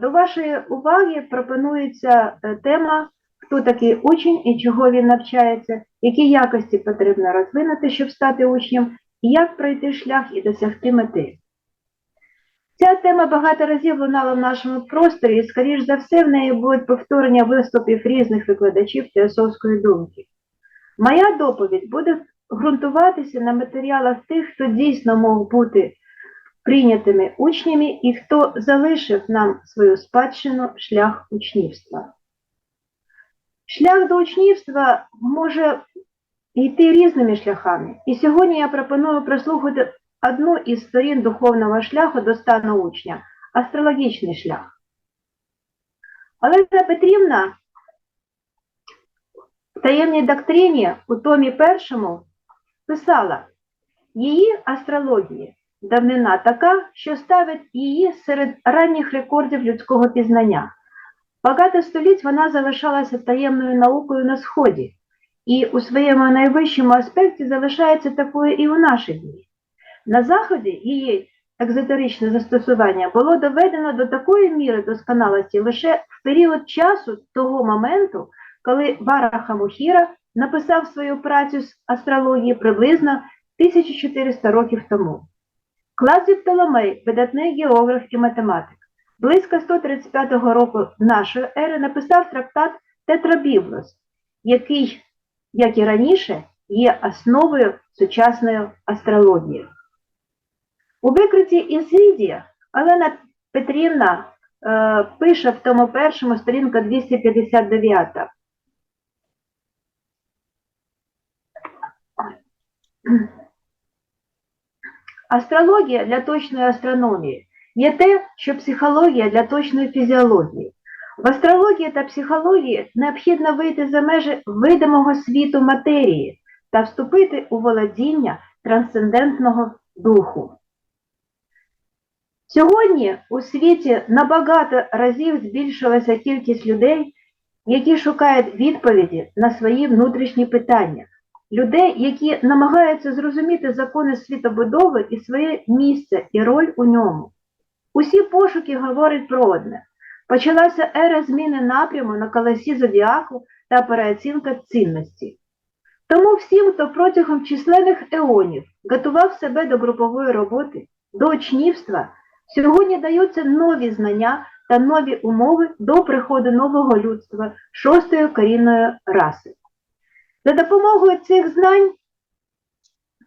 До вашої уваги пропонується е, тема Хто такий учень і чого він навчається, які якості потрібно розвинути, щоб стати учнем, і як пройти шлях і досягти мети. Ця тема багато разів лунала в нашому просторі, і, скоріш за все, в неї будуть повторення виступів різних викладачів теософської думки. Моя доповідь буде ґрунтуватися на матеріалах тих, хто дійсно мог бути прийнятими учнями і хто залишив нам свою спадщину шлях учнівства. Шлях до учнівства може йти різними шляхами. І сьогодні я пропоную прослухати одну із сторін духовного шляху до стану учня астрологічний шлях. Олеся Петрівна в таємній доктрині у томі першому писала, її астрологія давнина така, що ставить її серед ранніх рекордів людського пізнання. Багато століть вона залишалася таємною наукою на Сході, і у своєму найвищому аспекті залишається такою і у наші дні. На Заході її екзотеричне застосування було доведено до такої міри досконалості лише в період часу того моменту, коли Вараха Мухіра написав свою працю з астрології приблизно 1400 років тому. Класів Птоломей, видатний географ і математик, близько 135 року нашої ери написав трактат Тетрабіблос, який, як і раніше, є основою сучасної астрології. У викриті Ізидія Олена Петрівна е, пише в тому першому сторінка 259. Астрологія для точної астрономії є те, що психологія для точної фізіології. В астрології та психології необхідно вийти за межі видимого світу матерії та вступити у володіння трансцендентного духу. Сьогодні у світі набагато разів збільшилася кількість людей, які шукають відповіді на свої внутрішні питання, людей, які намагаються зрозуміти закони світобудови і своє місце і роль у ньому. Усі пошуки говорять про одне. Почалася ера зміни напряму на колесі зодіаку та переоцінка цінності. Тому всім, хто протягом численних еонів готував себе до групової роботи, до учнівства, сьогодні даються нові знання та нові умови до приходу нового людства шостої корінної раси. За допомогою цих знань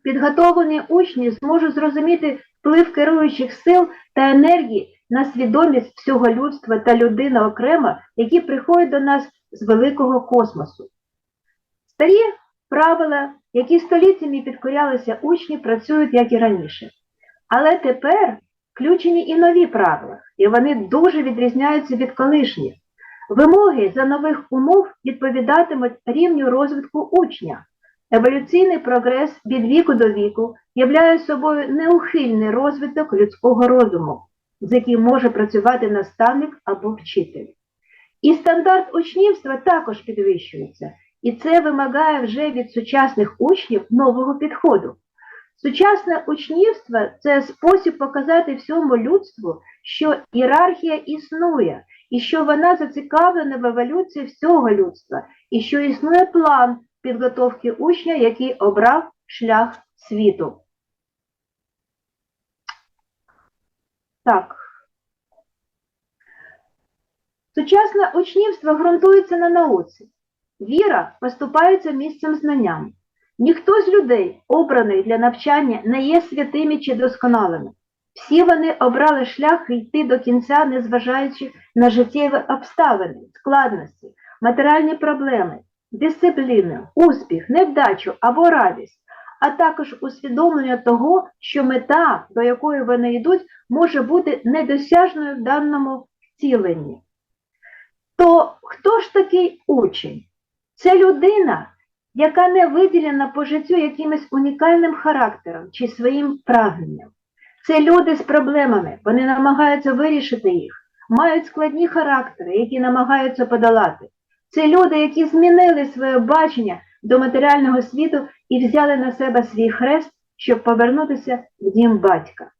підготовлені учні зможуть зрозуміти вплив керуючих сил та енергії на свідомість всього людства та людини окремо, які приходять до нас з великого космосу. Старі правила, які століттями підкорялися учні, працюють як і раніше. Але тепер включені і нові правила, і вони дуже відрізняються від колишніх. Вимоги за нових умов відповідатимуть рівню розвитку учня. Еволюційний прогрес від віку до віку являє собою неухильний розвиток людського розуму, з яким може працювати наставник або вчитель. І стандарт учнівства також підвищується, і це вимагає вже від сучасних учнів нового підходу. Сучасне учнівство це спосіб показати всьому людству, що ієрархія існує, і що вона зацікавлена в еволюції всього людства, і що існує план підготовки учня, який обрав шлях світу. Так. Сучасне учнівство ґрунтується на науці. Віра поступається місцем знанням. Ніхто з людей, обраний для навчання, не є святими чи досконалими. Всі вони обрали шлях йти до кінця, незважаючи на життєві обставини, складності, матеріальні проблеми, дисципліну, успіх, невдачу або радість, а також усвідомлення того, що мета, до якої вони йдуть, може бути недосяжною в даному втіленні. То хто ж такий учень? Це людина, яка не виділена по життю якимось унікальним характером чи своїм прагненням. Це люди з проблемами, вони намагаються вирішити їх, мають складні характери, які намагаються подолати. Це люди, які змінили своє бачення до матеріального світу і взяли на себе свій хрест, щоб повернутися в дім батька.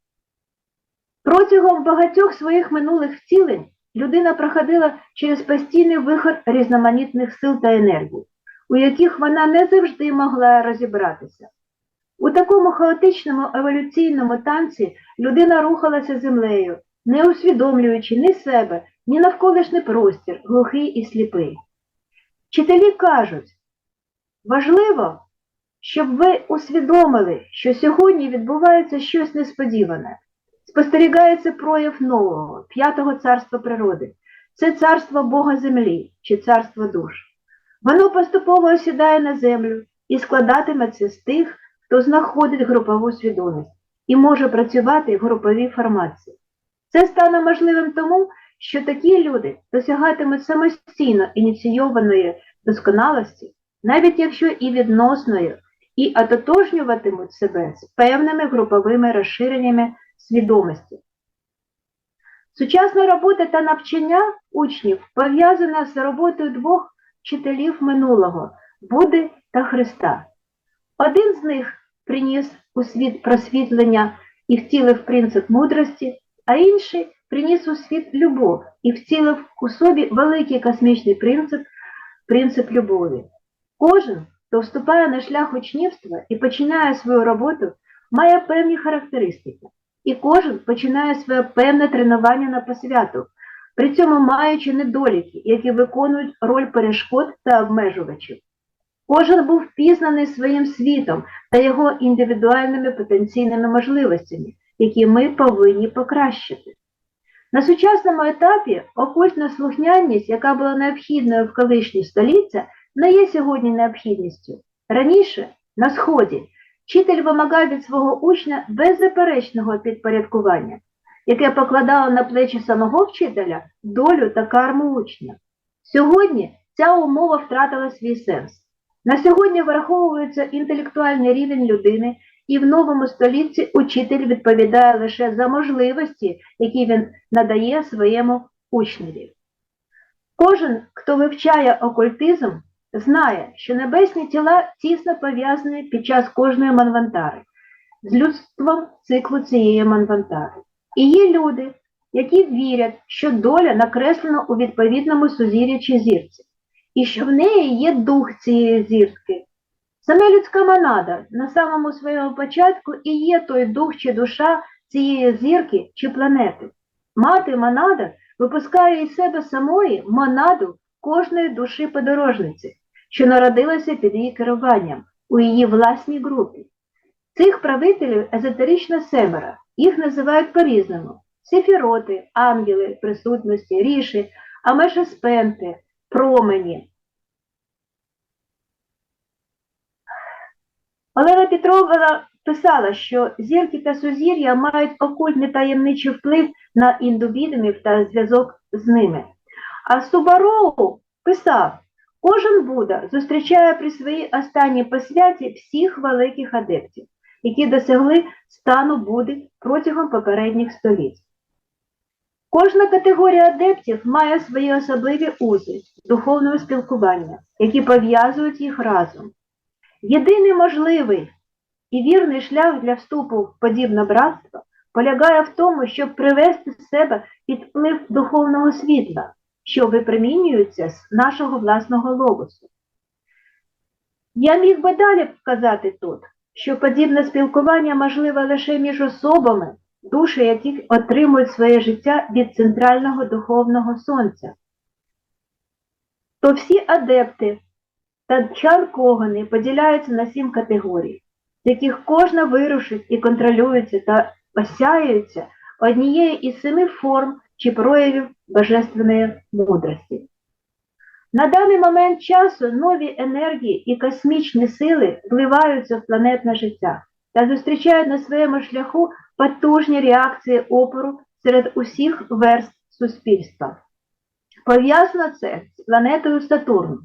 Протягом багатьох своїх минулих втілень людина проходила через постійний вихор різноманітних сил та енергій, у яких вона не завжди могла розібратися. У такому хаотичному еволюційному танці людина рухалася землею, не усвідомлюючи ні себе, ні навколишній простір, глухий і сліпий. Вчителі кажуть, важливо, щоб ви усвідомили, що сьогодні відбувається щось несподіване. Спостерігається прояв нового, п'ятого царства природи. Це царство Бога землі чи царство душ. Воно поступово осідає на землю і складатиметься з тих, хто знаходить групову свідомість і може працювати в груповій формації. Це стане можливим тому, що такі люди досягатимуть самостійно ініційованої досконалості, навіть якщо і відносною, і ототожнюватимуть себе з певними груповими розширеннями свідомості. Сучасна робота та навчання учнів пов'язана з роботою двох вчителів минулого Будди та Христа. Один з них приніс у світ просвітлення і втілив принцип мудрості, а інший приніс у світ любов і втілив у собі великий космічний принцип принцип любові. Кожен, хто вступає на шлях учнівства і починає свою роботу, має певні характеристики, і кожен починає своє певне тренування на посвяту, при цьому маючи недоліки, які виконують роль перешкод та обмежувачів. Кожен був впізнаний своїм світом та його індивідуальними потенційними можливостями, які ми повинні покращити. На сучасному етапі окультна слухняність, яка була необхідною в колишні століття, не є сьогодні необхідністю. Раніше, на Сході, вчитель вимагав від свого учня беззаперечного підпорядкування, яке покладало на плечі самого вчителя долю та карму учня. Сьогодні ця умова втратила свій сенс. На сьогодні враховується інтелектуальний рівень людини, і в новому столітті учитель відповідає лише за можливості, які він надає своєму учневі. Кожен, хто вивчає окультизм, знає, що небесні тіла тісно пов'язані під час кожної манвантари з людством циклу цієї манвантари. І є люди, які вірять, що доля накреслена у відповідному сузір'ї чи зірці, і що в неї є дух цієї зірки. Саме людська монада на самому своєму початку і є той дух чи душа цієї зірки чи планети. Мати монада випускає із себе самої монаду кожної душі подорожниці, що народилася під її керуванням у її власній групі. Цих правителів езотерична семера, їх називають по-різному: сефіроти, ангели, присутності, ріші, амешеспенти, промені. Олена Петрова писала, що зірки та сузір'я мають окультний таємничий вплив на індивідумів та зв'язок з ними. А Субароу писав, кожен Будда зустрічає при своїй останній посвяті всіх великих адептів, які досягли стану Будди протягом попередніх століть. Кожна категорія адептів має свої особливі узи духовного спілкування, які пов'язують їх разом. Єдиний можливий і вірний шлях для вступу в подібне братство полягає в тому, щоб привести себе під вплив духовного світла, що випромінюється з нашого власного логосу. Я міг би далі вказати тут, що подібне спілкування можливе лише між особами, душі яких отримують своє життя від центрального духовного сонця. То всі адепти та чан-когани поділяються на сім категорій, з яких кожна вирушить і контролюється та осяюється однією із семи форм чи проявів божественної мудрості. На даний момент часу нові енергії і космічні сили вливаються в планетне життя та зустрічають на своєму шляху потужні реакції опору серед усіх верст суспільства. Пов'язано це з планетою Сатурн.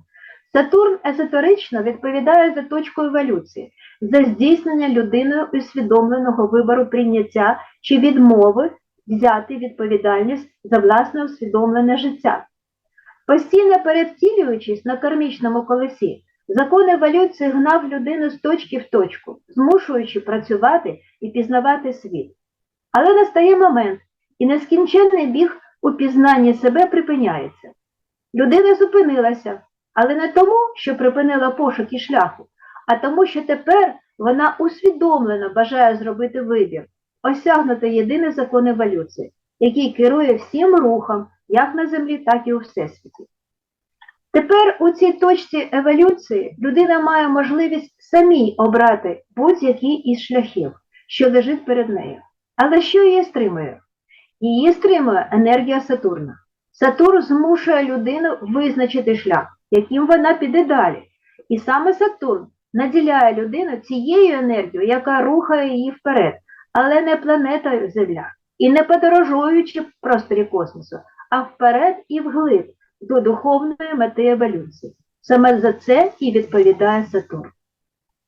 Сатурн езотерично відповідає за точку еволюції, за здійснення людиною усвідомленого вибору прийняття чи відмови взяти відповідальність за власне усвідомлене життя. Постійно перевтілюючись на кармічному колесі, закон еволюції гнав людину з точки в точку, змушуючи працювати і пізнавати світ. Але настає момент, і нескінченний біг у пізнанні себе припиняється. Людина зупинилася, але не тому, що припинила пошуки шляху, а тому, що тепер вона усвідомлено бажає зробити вибір, осягнути єдиний закон еволюції, який керує всім рухом, як на землі, так і у всесвіті. Тепер у цій точці еволюції людина має можливість самій обрати будь-який із шляхів, що лежить перед нею. Але що її стримує? Її стримує енергія Сатурна. Сатурн змушує людину визначити шлях, яким вона піде далі. І саме Сатурн наділяє людину цією енергією, яка рухає її вперед, але не планета Земля, і не подорожуючи в просторі космосу, а вперед і вглиб до духовної мети еволюції. Саме за це і відповідає Сатурн.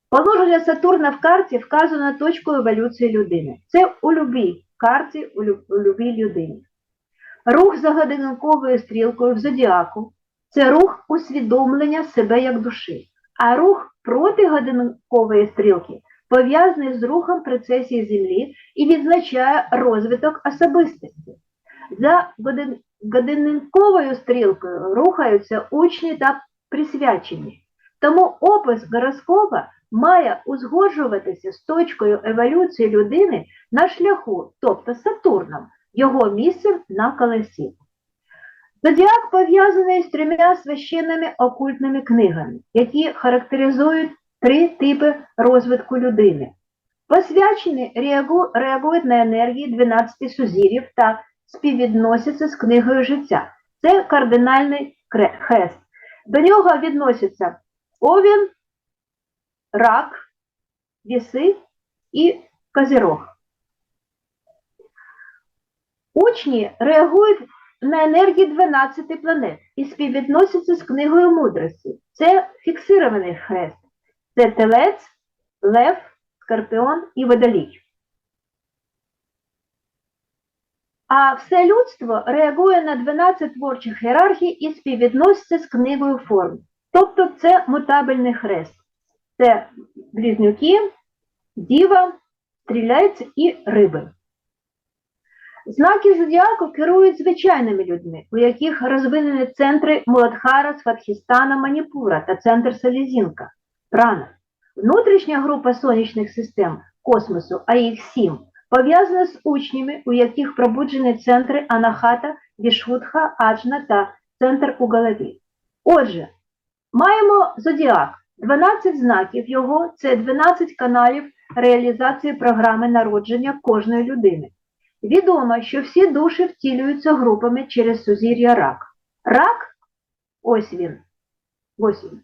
Положення Сатурна в карті вказано точкою еволюції людини. Це у любій карті, у лю- любій людині. Рух за годинниковою стрілкою в зодіаку це рух усвідомлення себе як душі, а рух проти годинникової стрілки пов'язаний з рухом прецесії Землі і відзначає розвиток особистості. За годинниковою стрілкою рухаються учні та присвячені. Тому опис гороскопа має узгоджуватися з точкою еволюції людини на шляху, тобто Сатурном, його місцем на колесі. Зодіак пов'язаний з трьома священними окультними книгами, які характеризують три типи розвитку людини. Посвячені реагують на енергії 12 сузір'їв та співвідносяться з книгою життя. Це кардинальний хрест. До нього відносяться овін, рак, віси і козирог. Учні реагують на енергії 12 планет і співвідносяться з книгою мудрості. Це фіксирований хрест. Це телець, лев, скорпіон і водолій. А все людство реагує на 12 творчих ієрархій і співвідноситься з книгою форм. Тобто це мутабельний хрест. Це близнюки, діва, стріляйці і риби. Знаки зодіаку керують звичайними людьми, у яких розвинені центри Муладхара, Сватхістана, Маніпура та центр Селезінка, прана. Внутрішня група сонячних систем космосу, а їх сім, пов'язана з учнями, у яких пробуджені центри Анахата, Вішвудха, Аджна та центр у голові. Отже, маємо зодіак. 12 знаків його це 12 каналів реалізації програми народження кожної людини. Відомо, що всі душі втілюються групами через сузір'я рак. Рак, ось він, ось він.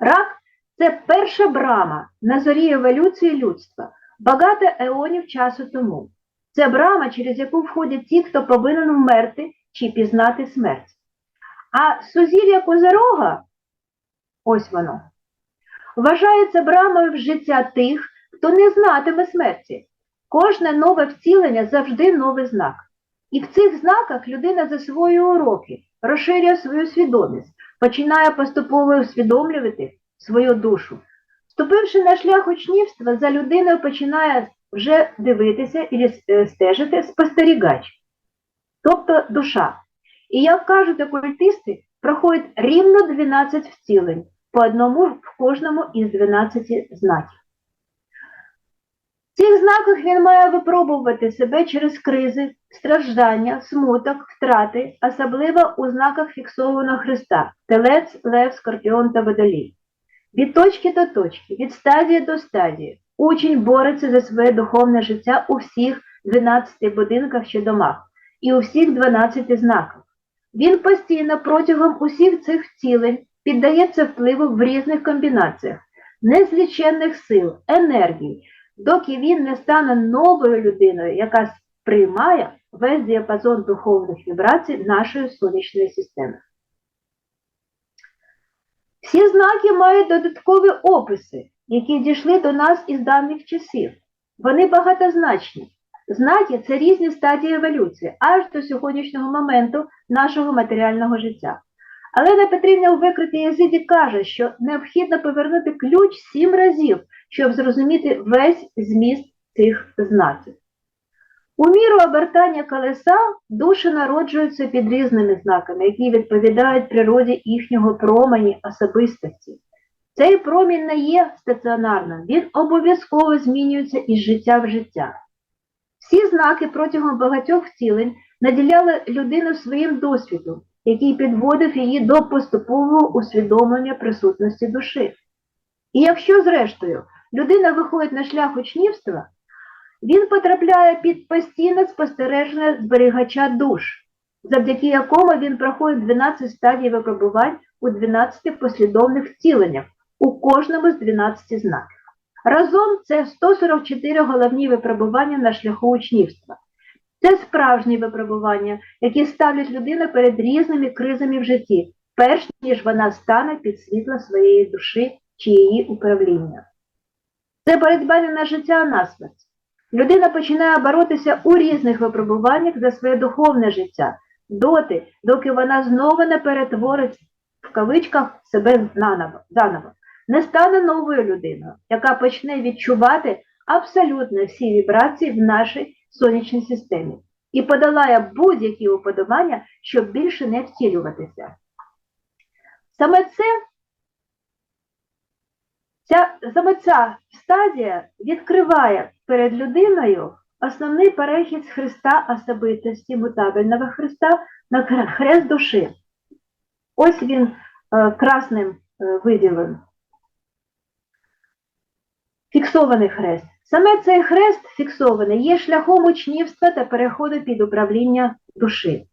Рак це перша брама на зорі еволюції людства, багато еонів часу тому. Це брама, через яку входять ті, хто повинен вмерти чи пізнати смерть. А сузір'я Козирога, ось воно, вважається брамою в життя тих, хто не знатиме смерті. Кожне нове втілення завжди новий знак. І в цих знаках людина засвоює уроки, розширює свою свідомість, починає поступово усвідомлювати свою душу. Вступивши на шлях учнівства, за людиною починає вже дивитися і стежити спостерігач, тобто душа. І, як кажуть окультисти, проходить рівно 12 втілень, по одному в кожному із 12 знаків. В цих знаках він має випробувати себе через кризи, страждання, смуток, втрати, особливо у знаках фіксованого Христа – телець, лев, скорпіон та водолій. Від точки до точки, від стадії до стадії, учень бореться за своє духовне життя у всіх 12 будинках чи домах і у всіх 12 знаках. Він постійно протягом усіх цих втілень піддається впливу в різних комбінаціях, незліченних сил, енергій, доки він не стане новою людиною, яка сприймає весь діапазон духовних вібрацій нашої сонячної системи. Всі знаки мають додаткові описи, які дійшли до нас із давніх часів. Вони багатозначні. Знаки це різні стадії еволюції, аж до сьогоднішнього моменту нашого матеріального життя. Але Петрівна у викритій Язиді каже, що необхідно повернути ключ сім разів, щоб зрозуміти весь зміст цих знаків. У міру обертання колеса душі народжуються під різними знаками, які відповідають природі їхнього промені особистості. Цей промінь не є стаціонарним, він обов'язково змінюється із життя в життя. Всі знаки протягом багатьох втілень наділяли людину своїм досвідом, який підводив її до поступового усвідомлення присутності душі. І якщо, зрештою, людина виходить на шлях учнівства, він потрапляє під постійне спостереження зберігача душ, завдяки якому він проходить 12 стадій випробувань у 12 послідовних втіленнях у кожному з 12 знаків. Разом це 144 головні випробування на шляху учнівства. Це справжні випробування, які ставлять людину перед різними кризами в житті, перш ніж вона стане під світло своєї душі чи її управління. Це боротьба не на життя, а на смерть. Людина починає боротися у різних випробуваннях за своє духовне життя, доти, доки вона знову не перетворить в кавичках себе наново, заново, не стане новою людиною, яка почне відчувати абсолютно всі вібрації в нашій сонячній системі і подолає будь-які уподобання, щоб більше не втілюватися. Саме це Ця, саме ця стадія відкриває перед людиною основний перехід з Христа особистості мутабельного Христа на хрест душі. Ось він е, красним е, виділений. Фіксований хрест. Саме цей хрест фіксований є шляхом учнівства та переходу під управління душі.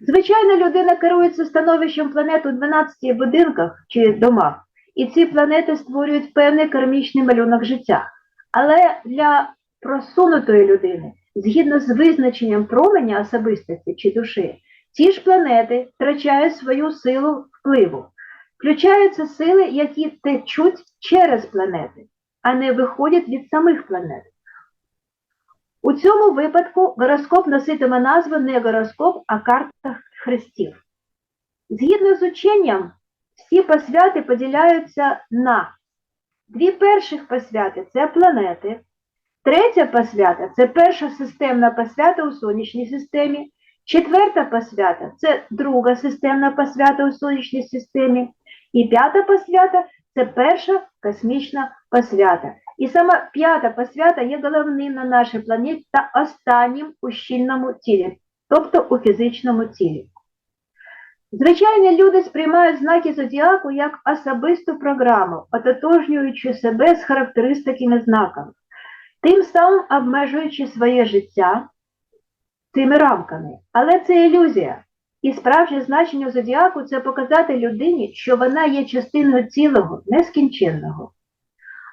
Звичайно, людина керується становищем планет у 12 будинках чи домах, і ці планети створюють певний кармічний малюнок життя. Але для просунутої людини, згідно з визначенням променя особистості чи душі, ці ж планети втрачають свою силу впливу. Включаються сили, які течуть через планети, а не виходять від самих планет. У цьому випадку гороскоп носитиме назву не гороскоп, а карта хрестів. Згідно з ученням, всі посвяти поділяються на дві перших посвяти це планети, третя посвята це перша системна посвята у сонячній системі, четверта посвята це друга системна посвята у сонячній системі, і п'ята посвята це перша космічна посвята. І сама п'ята посвята є головним на нашій планеті та останнім у щільному тілі, тобто у фізичному тілі. Звичайні люди сприймають знаки зодіаку як особисту програму, ототожнюючи себе з характеристиками знаками, тим самим обмежуючи своє життя цими рамками. Але це ілюзія. І справжнє значення зодіаку це показати людині, що вона є частиною цілого, нескінченного.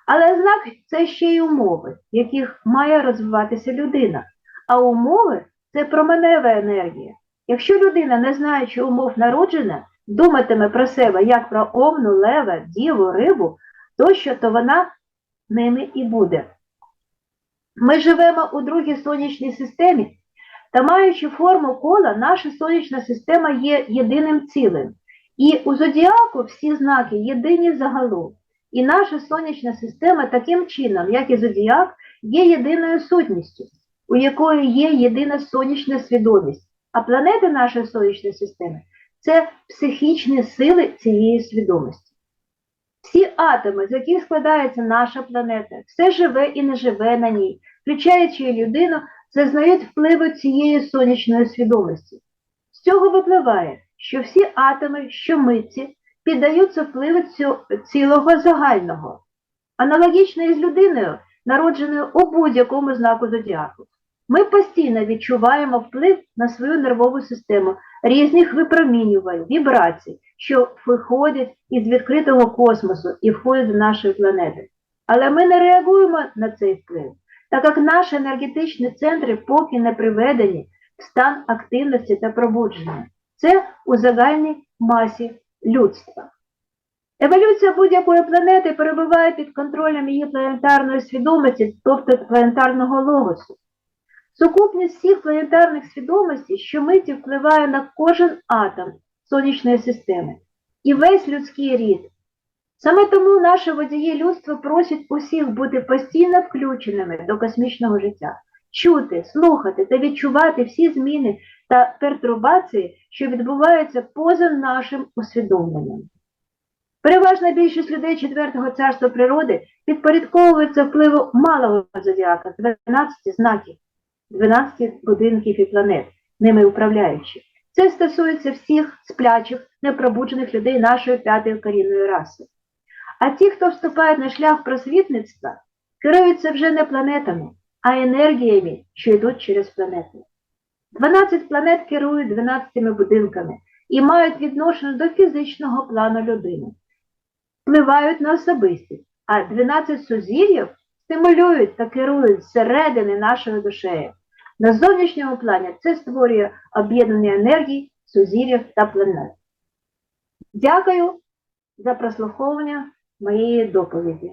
Але знак це ще й умови, в яких має розвиватися людина. А умови це променева енергія. Якщо людина, не знаючи умов народження, думатиме про себе як про овну, лева, діву, рибу, тощо, то вона ними і буде. Ми живемо у другій сонячній системі, та маючи форму кола, наша сонячна система є єдиним цілим. І у зодіаку всі знаки єдині загалом. І наша сонячна система таким чином, як і зодіак, є єдиною сутністю, у якої є єдина сонячна свідомість. А планети нашої сонячної системи це психічні сили цієї свідомості. Всі атоми, з яких складається наша планета, все живе і не живе на ній, включаючи людину, зазнають впливу цієї сонячної свідомості. З цього випливає, що всі атоми щомитці піддаються впливу цілого загального, аналогічно із людиною, народженою у будь-якому знаку зодіаку. Ми постійно відчуваємо вплив на свою нервову систему різних випромінювань, вібрацій, що виходять із відкритого космосу і входять до нашої планети. Але ми не реагуємо на цей вплив, так як наші енергетичні центри поки не приведені в стан активності та пробудження. Це у загальній масі людства. Еволюція будь-якої планети перебуває під контролем її планетарної свідомості, тобто планетарного логосу. Сукупність всіх планетарних свідомостей щомиті впливає на кожен атом сонячної системи і весь людський рід. Саме тому наше водії людство просять усіх бути постійно включеними до космічного життя, чути, слухати та відчувати всі зміни та пертурбації, що відбуваються поза нашим усвідомленням. Переважна більшість людей четвертого царства природи підпорядковується впливу малого зодіака, 12 знаків, 12 будинків і планет, ними управляючи. Це стосується всіх сплячих, непробуджених людей нашої п'ятої корінної раси. А ті, хто вступають на шлях просвітництва, керуються вже не планетами, а енергіями, що йдуть через планети. 12 планет керують 12 будинками і мають відношення до фізичного плану людини, впливають на особистість, а 12 сузір'їв стимулюють та керують зсередини нашої душею. На зовнішньому плані це створює об'єднання енергій, сузір'їв та планет. Дякую за прослуховування моєї доповіді.